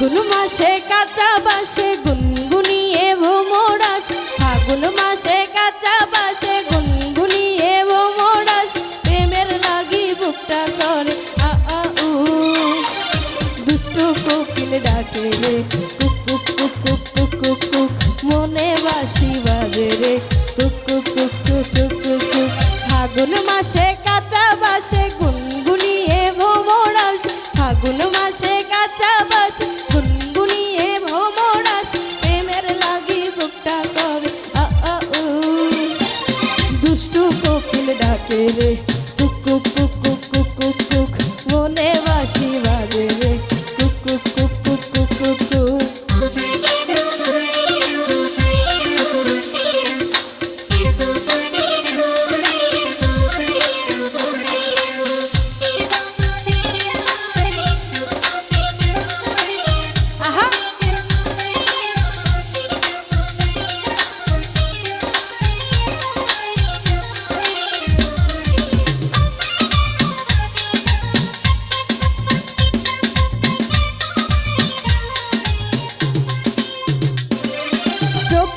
ফাগুন মাসে কাঁচা বাসে গুন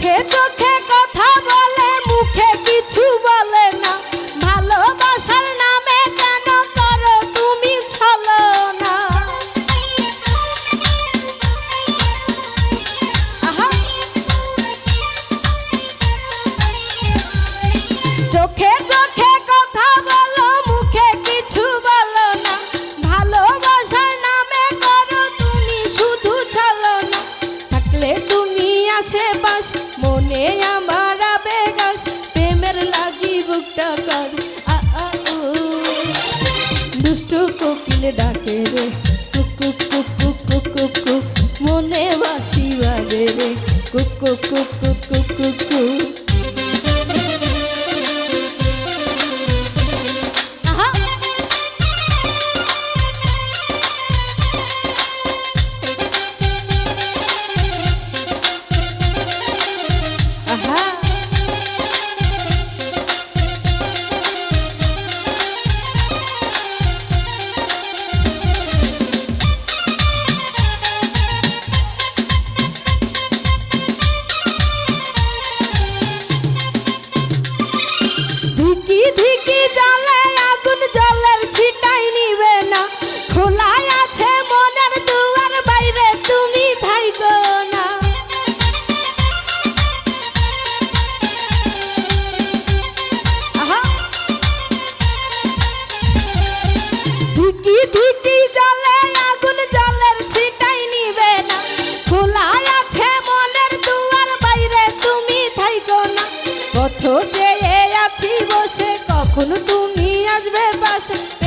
চোখে следах পথ পেয়ে আছি বসে কখন তুমি আসবে পাশে?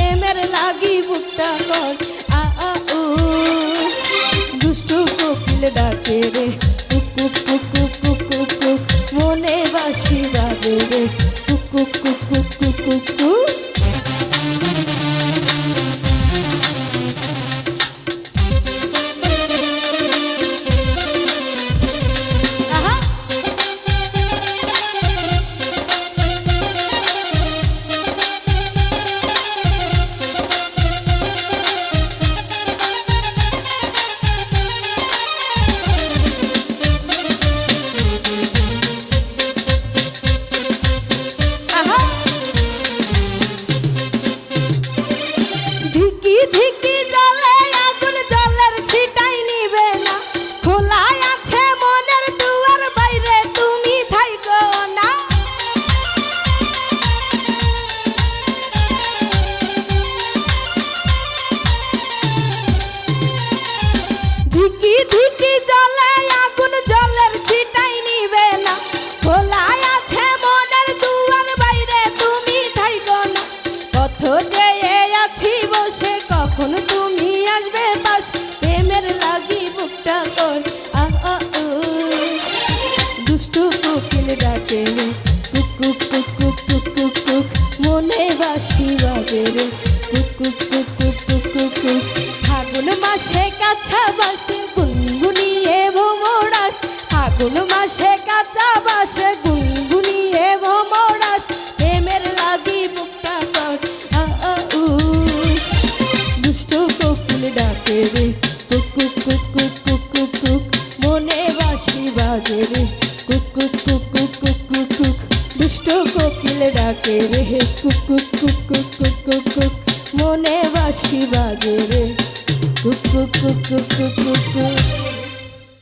ডাকে রে কুক কুক কুক কুক কুক কুক। মনে